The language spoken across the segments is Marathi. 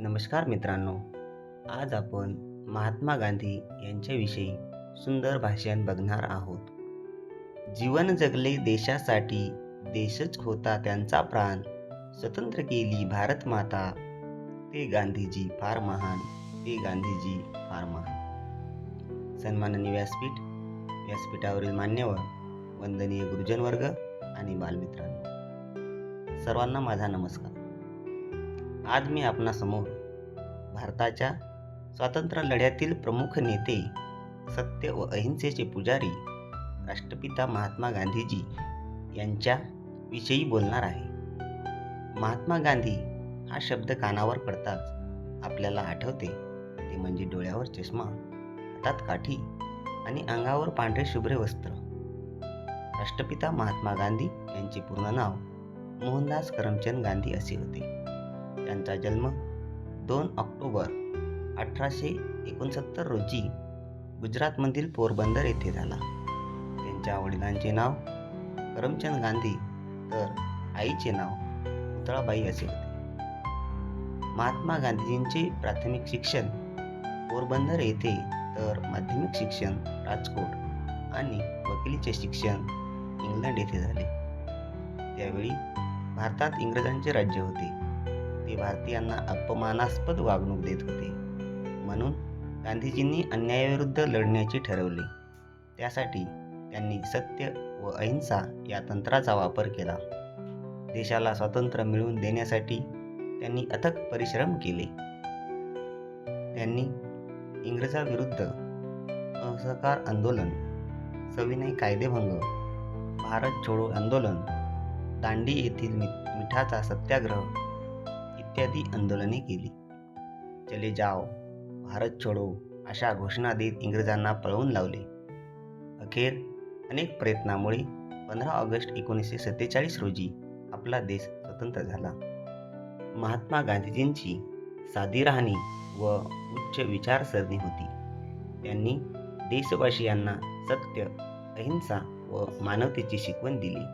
नमस्कार मित्रांनो. आज आपण महात्मा गांधी यांच्याविषयी सुंदर भाषण बघणार आहोत. जीवन जगले देशासाठी देशच होता त्यांचा प्राण. स्वतंत्र केली भारत माता. ते गांधीजी फार महान ते गांधीजी फार महान. सन्माननीय व्यासपीठ व्यासपीठावरील मान्यवर वंदनीय गुरुजन वर्ग आणि बालमित्रांनो. सर्वांना माझा नमस्कार. आज मी आपणासमोर भारताच्या स्वातंत्र्य लढ्यातील प्रमुख नेते सत्य व अहिंसेचे पुजारी राष्ट्रपिता महात्मा गांधीजी यांच्या विषयी बोलणार आहे. महात्मा गांधी हा शब्द कानावर पडताच आपल्याला आठवते. ते म्हणजे डोळ्यावर चष्मा हातात काठी आणि अंगावर पांढरे शुभ्रे वस्त्र. राष्ट्रपिता महात्मा गांधी यांचे पूर्ण नाव मोहनदास करमचंद गांधी असे होते. त्यांचा जन्म दोन ऑक्टोबर अठराशे एकोणसत्तर रोजी गुजरातमधील पोरबंदर येथे झाला. त्यांच्या वडिलांचे नाव करमचंद गांधी तर आईचे नाव पुतळाबाई असे होते. महात्मा गांधीजींचे प्राथमिक शिक्षण पोरबंदर येथे तर माध्यमिक शिक्षण राजकोट आणि वकिलीचे शिक्षण इंग्लंड येथे झाले. त्यावेळी भारतात इंग्रजांचे राज्य होते. ते भारतीयांना अपमानास्पद वागणूक देत होते. म्हणून गांधीजींनी अन्यायाविरुद्ध लढण्याचे ठरवले. त्यासाठी त्यांनी सत्य व अहिंसा या तंत्राचा वापर केला. देशाला स्वातंत्र्य मिळवून देण्यासाठी त्यांनी अथक परिश्रम केले. त्यांनी इंग्रजाविरुद्ध असहकार आंदोलन सविनय कायदेभंग भारत छोडो आंदोलन दांडी येथील मिठाचा सत्याग्रह इत्यादी आंदोलने केली. चले जाओ भारत छोडो अशा घोषणा देत इंग्रजांना पळवून लावले. अखेर अनेक प्रयत्नामुळे पंधरा ऑगस्ट एकोणीसशे सत्तेचाळीस रोजी आपला देश स्वतंत्र झाला. महात्मा गांधीजींची साधी राहणी व उच्च विचारसरणी होती. त्यांनी देशवासियांना सत्य अहिंसा व मानवतेची शिकवण दिली.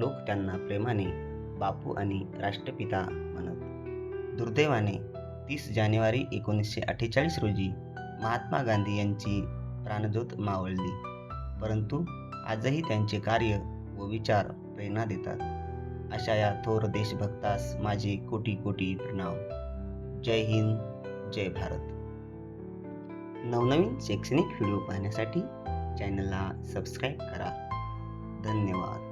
लोक त्यांना प्रेमाने बापू आणि राष्ट्रपिता दुर्दैवाने तीस जानेवारी एकोणीसशे अठ्ठेचाळीस रोजी महात्मा गांधी यांची प्राणज्योत मावळली. परंतु आजही त्यांचे कार्य व विचार प्रेरणा देतात. अशा या थोर देशभक्तास माझे कोटी कोटी प्रणाम. जय हिंद जय भारत. नवनवीन शैक्षणिक व्हिडिओ पाहण्यासाठी चॅनलला सबस्क्राईब करा. धन्यवाद.